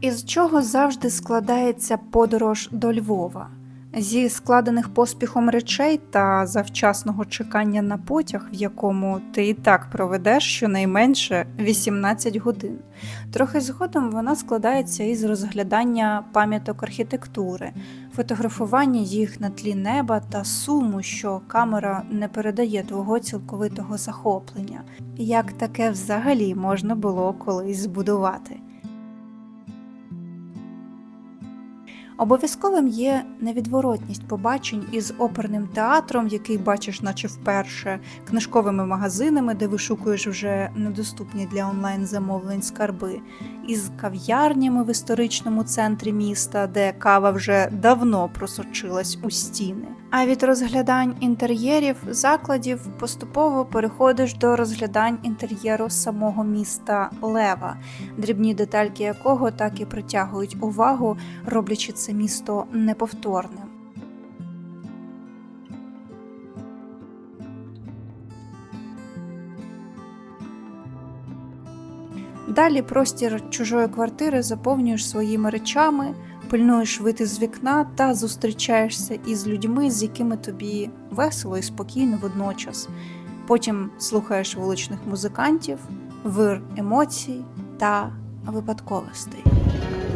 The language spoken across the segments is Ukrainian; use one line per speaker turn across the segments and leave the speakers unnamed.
Із чого завжди складається подорож до Львова? Зі складених поспіхом речей та завчасного чекання на потяг, в якому ти і так проведеш щонайменше 18 годин. Трохи згодом вона складається із розглядання пам'яток архітектури, фотографування їх на тлі неба та суму, що камера не передає твого цілковитого захоплення. Як таке взагалі можна було колись збудувати? Обов'язковим є невідворотність побачень із оперним театром, який бачиш, наче вперше, книжковими магазинами, де вишукуєш вже недоступні для онлайн замовлень скарби, із кав'ярнями в історичному центрі міста, де кава вже давно просочилась у стіни. А від розглядань інтер'єрів закладів поступово переходиш до розглядань інтер'єру самого міста Лева, дрібні детальки якого так і притягують увагу, роблячи це місто неповторним. Далі простір чужої квартири заповнюєш своїми речами, пильнуєш вийти з вікна та зустрічаєшся із людьми, з якими тобі весело і спокійно водночас. Потім слухаєш вуличних музикантів, вир емоцій та випадковостей.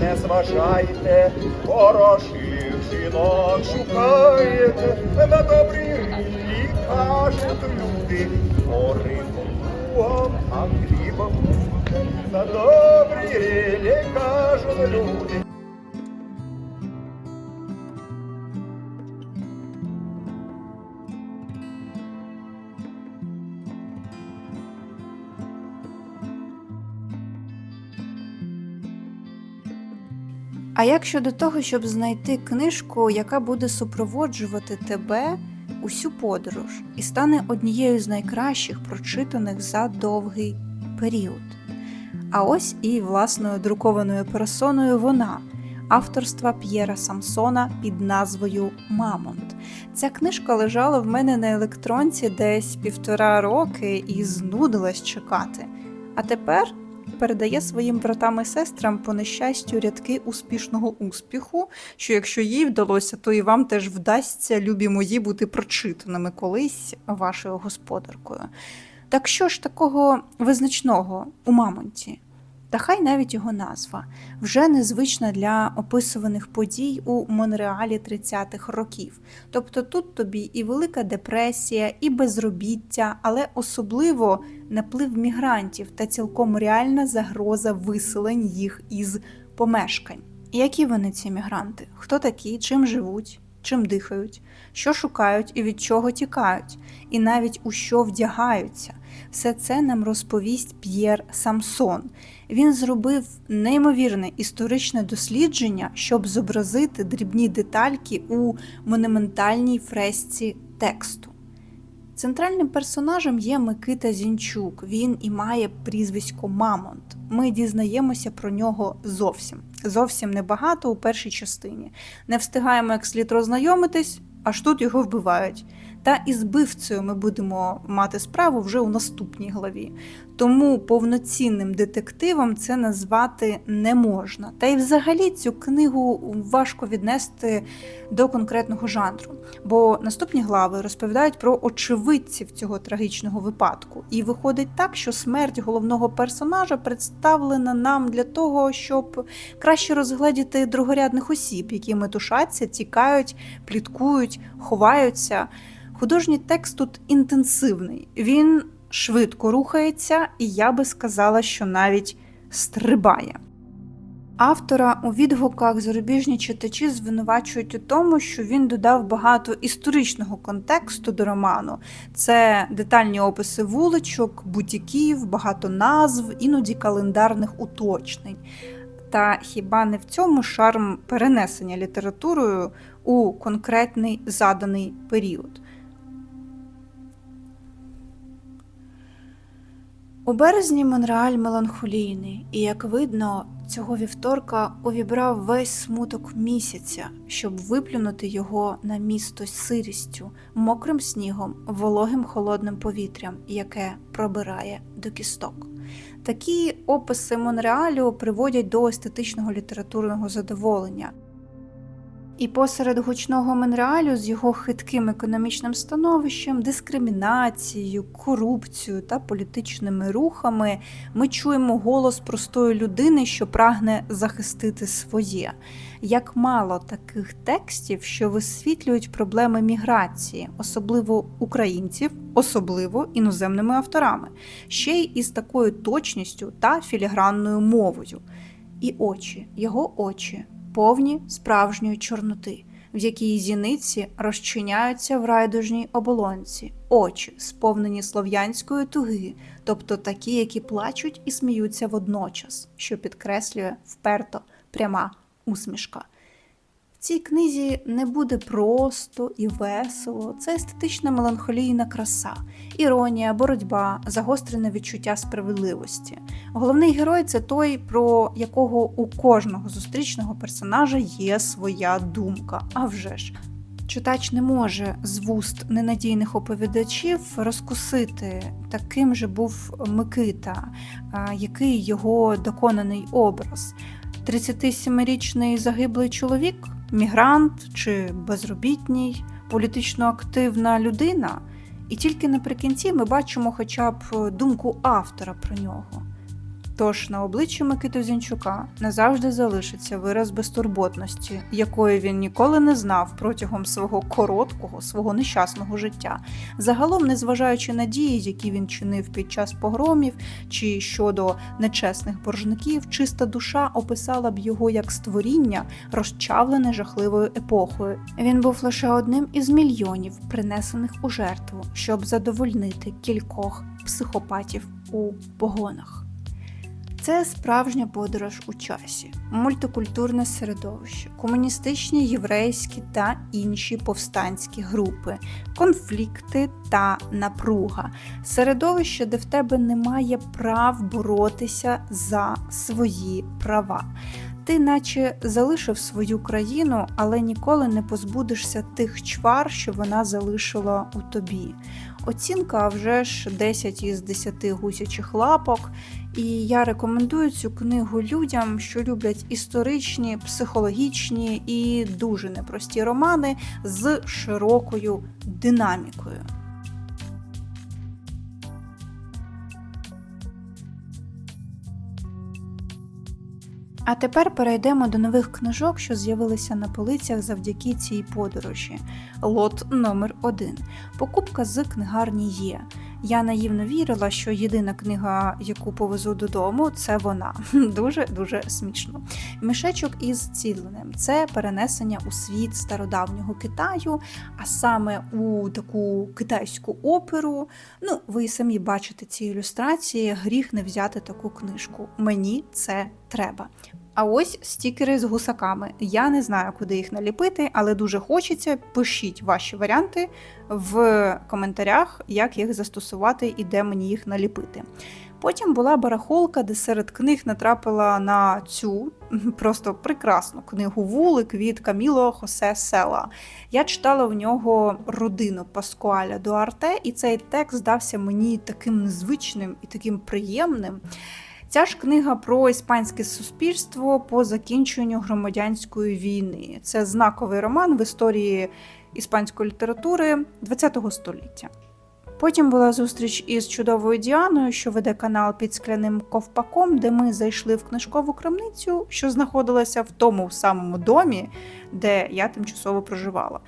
Не зважайте, хороших жінок шукаєте, на добрі рілі кажуть люди, гори лугом, а хлібом на добрі рілі кажуть люди.
А як щодо того, щоб знайти книжку, яка буде супроводжувати тебе усю подорож і стане однією з найкращих прочитаних за довгий період? А ось і власною друкованою персоною вона. Авторства П'єра Самсона під назвою Мамонт. Ця книжка лежала в мене на електронці десь півтора роки і знудилась чекати. А тепер передає своїм братам і сестрам по нещастю рядки успішного успіху, що якщо їй вдалося, то і вам теж вдасться, любі мої, бути прочитаними колись вашою господаркою. Так що ж такого визначного у мамонті? Та хай навіть його назва вже незвична для описуваних подій у Монреалі 30-х років. Тобто тут тобі і велика депресія, і безробіття, але особливо наплив мігрантів та цілком реальна загроза виселень їх із помешкань. Які вони ці мігранти? Хто такі, чим живуть, чим дихають, що шукають і від чого тікають, і навіть у що вдягаються. Все це нам розповість П'єр Самсон. Він зробив неймовірне історичне дослідження, щоб зобразити дрібні детальки у монументальній фресці тексту. Центральним персонажем є Микита Зінчук. Він і має прізвисько Мамонт. Ми дізнаємося про нього зовсім. Зовсім небагато у першій частині. Не встигаємо як слід роззнайомитись, аж тут його вбивають. Та із вбивцею ми будемо мати справу вже у наступній главі. Тому повноцінним детективом це назвати не можна. Та й взагалі цю книгу важко віднести до конкретного жанру, бо наступні глави розповідають про очевидців цього трагічного випадку. І виходить так, що смерть головного персонажа представлена нам для того, щоб краще розгледіти другорядних осіб, які метушаться, тікають, пліткують, ховаються. Художній текст тут інтенсивний. Він швидко рухається, і я би сказала, що навіть стрибає. Автора у відгуках зарубіжні читачі звинувачують у тому, що він додав багато історичного контексту до роману. Це детальні описи вуличок, бутіків, багато назв, іноді календарних уточнень. Та хіба не в цьому шарм перенесення літературою у конкретний заданий період? У березні Монреаль меланхолійний, і, як видно, цього вівторка увібрав весь смуток місяця, щоб виплюнути його на місто сирістю, мокрим снігом, вологим холодним повітрям, яке пробирає до кісток. Такі описи Монреалю приводять до естетичного літературного задоволення. І посеред гучного Монреалю з його хитким економічним становищем, дискримінацією, корупцією та політичними рухами ми чуємо голос простої людини, що прагне захистити своє. Як мало таких текстів, що висвітлюють проблеми міграції, особливо українців, особливо іноземними авторами, ще й із такою точністю та філігранною мовою. І очі, його очі, повні справжньої чорноти, в якій зіниці розчиняються в райдужній оболонці, очі, сповнені слов'янської туги, тобто такі, які плачуть і сміються водночас, що підкреслює вперто пряма усмішка. Цій книзі не буде просто і весело, це естетична меланхолійна краса, іронія, боротьба, загострене відчуття справедливості. Головний герой це той, про якого у кожного зустрічного персонажа є своя думка. А вже ж. Читач не може з вуст ненадійних оповідачів розкусити, таким же був Микита, який його доконаний образ. 37-річний загиблий чоловік, мігрант чи безробітній, політично активна людина, і тільки наприкінці ми бачимо хоча б думку автора про нього. Тож на обличчі Микити Зінчука назавжди залишиться вираз безтурботності, якої він ніколи не знав протягом свого короткого, свого нещасного життя. Загалом, незважаючи на дії, які він чинив під час погромів чи щодо нечесних боржників, чиста душа описала б його як створіння, розчавлене жахливою епохою. Він був лише одним із мільйонів, принесених у жертву, щоб задовольнити кількох психопатів у погонах. Це справжня подорож у часі, мультикультурне середовище, комуністичні, єврейські та інші повстанські групи, конфлікти та напруга, середовище, де в тебе немає прав боротися за свої права. Ти наче залишив свою країну, але ніколи не позбудешся тих чвар, що вона залишила у тобі. Оцінка вже ж 10 із 10 гусячих лапок. І я рекомендую цю книгу людям, що люблять історичні, психологічні і дуже непрості романи з широкою динамікою. А тепер перейдемо до нових книжок, що з'явилися на полицях завдяки цій подорожі. Лот номер 1 Покупка з книгарні є. Я наївно вірила, що єдина книга, яку повезу додому, це вона. Дуже дуже смішно. Мішечок із ціленим це перенесення у світ стародавнього Китаю, а саме у таку китайську оперу. Ну, ви самі бачите ці ілюстрації. Гріх не взяти таку книжку. Мені це треба. А ось стікери з гусаками. Я не знаю, куди їх наліпити, але дуже хочеться. Пишіть ваші варіанти в коментарях, як їх застосувати і де мені їх наліпити. Потім була барахолка, де серед книг натрапила на цю просто прекрасну книгу Вулик від Каміло Хосе Села. Я читала в нього родину Паскуаля Дуарте, і цей текст здався мені таким незвичним і таким приємним. Ця ж книга про іспанське суспільство по закінченню громадянської війни. Це знаковий роман в історії іспанської літератури ХХ століття. Потім була зустріч із чудовою Діаною, що веде канал під скляним ковпаком, де ми зайшли в книжкову крамницю, що знаходилася в тому самому домі, де я тимчасово проживала.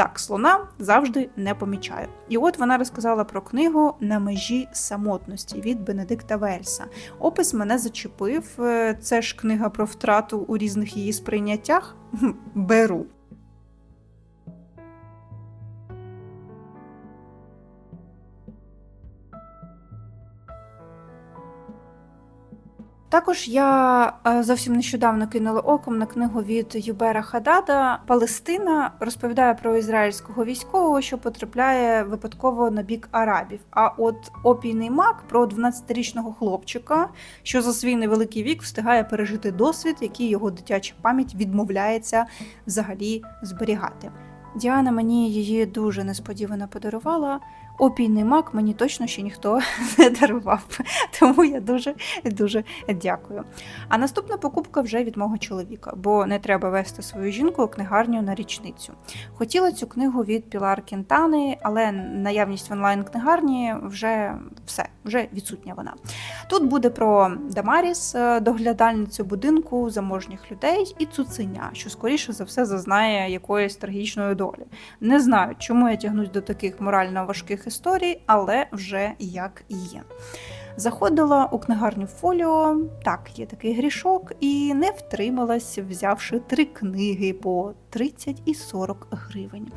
Так, слона завжди не помічаю. І от вона розказала про книгу на межі самотності від Бенедикта Вельса. Опис мене зачепив. Е, Це ж книга про втрату у різних її сприйняттях. Беру. Також я е, зовсім нещодавно кинула оком на книгу від Юбера Хадада Палестина розповідає про ізраїльського військового, що потрапляє випадково на бік арабів. А от опійний мак про 12-річного хлопчика, що за свій невеликий вік встигає пережити досвід, який його дитяча пам'ять відмовляється взагалі зберігати. Діана мені її дуже несподівано подарувала. Опійний мак мені точно ще ніхто не дарував, тому я дуже дуже дякую. А наступна покупка вже від мого чоловіка, бо не треба вести свою жінку у книгарню на річницю. Хотіла цю книгу від Пілар Кінтани, але наявність в онлайн-книгарні вже все, вже відсутня вона. Тут буде про Дамаріс, е, доглядальницю будинку заможніх людей, і цуценя, що скоріше за все зазнає якоїсь трагічної долі. Не знаю, чому я тягнусь до таких морально важких історій, але вже як є. Заходила у книгарню Фоліо, так, є такий грішок, і не втрималась, взявши три книги по 30 і 40 гривень.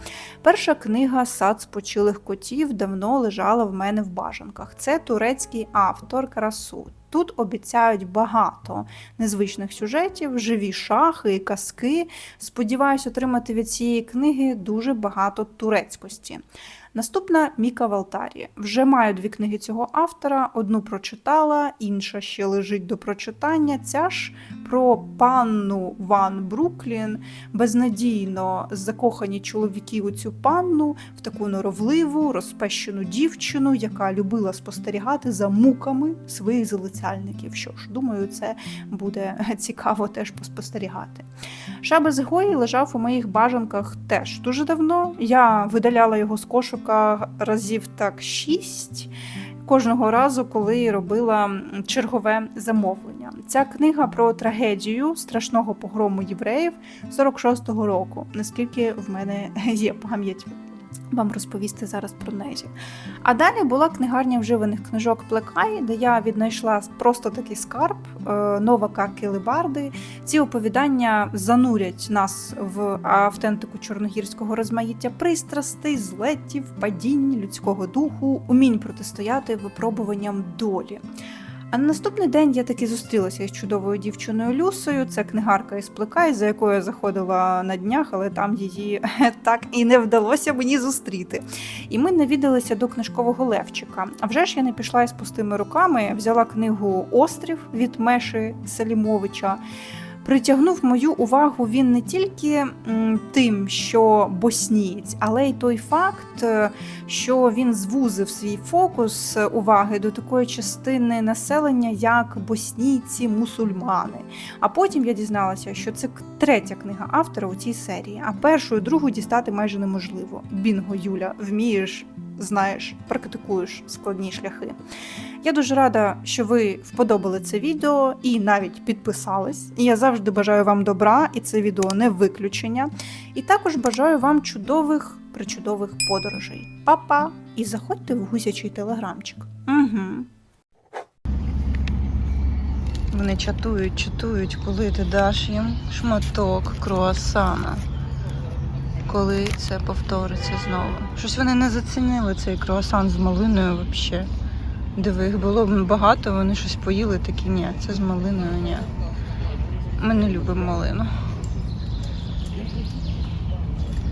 Перша книга Сад спочилих котів давно лежала в мене в бажанках. Це турецький автор красу. Тут обіцяють багато незвичних сюжетів, живі шахи і казки. Сподіваюсь отримати від цієї книги дуже багато турецькості. Наступна Міка Валтарі. Вже маю дві книги цього автора. Одну прочитала, інша ще лежить до прочитання. Ця ж про панну Ван Бруклін. Безнадійно закохані чоловіки у цю панну в таку норовливу, розпещену дівчину, яка любила спостерігати за муками своїх залицяльників. Що ж, думаю, це буде цікаво теж поспостерігати. Шабес Гої лежав у моїх бажанках теж дуже давно. Я видаляла його з кошика разів так шість. Кожного разу, коли робила чергове замовлення. Ця книга про трагедію страшного погрому євреїв 46-го року, наскільки в мене є пам'ять вам розповісти зараз про неї. А далі була книгарня вживаних книжок Плекай, де я віднайшла просто такий скарб е, Новака Килибарди. Ці оповідання занурять нас в автентику чорногірського розмаїття пристрастей, злетів, падінь людського духу, умінь протистояти випробуванням долі. А на наступний день я таки зустрілася із чудовою дівчиною Люсою. Це книгарка із Плекай, за якою я заходила на днях, але там її так і не вдалося мені зустріти. І ми навідалися до книжкового Левчика. А вже ж я не пішла із пустими руками, взяла книгу Острів від Меші Салімовича. Притягнув мою увагу він не тільки тим, що боснієць, але й той факт, е, що він звузив свій фокус е, уваги до такої частини населення, як боснійці мусульмани. А потім я дізналася, що це третя книга автора у цій серії, а першу і другу дістати майже неможливо. Бінго, Юля, вмієш, знаєш, практикуєш складні шляхи. Я дуже рада, що ви вподобали це відео і навіть підписались. І я завжди бажаю вам добра, і це відео не виключення. І також бажаю вам чудових причудових подорожей. Па-па! І заходьте в гусячий телеграмчик. Угу. Вони чатують, чатують, коли ти даш їм шматок круасана. Коли це повториться знову. Щось вони не зацінили цей круасан з малиною взагалі. Диви, їх було б багато, вони щось поїли, такі ні, це з малиною, ні. Ми не любимо малину.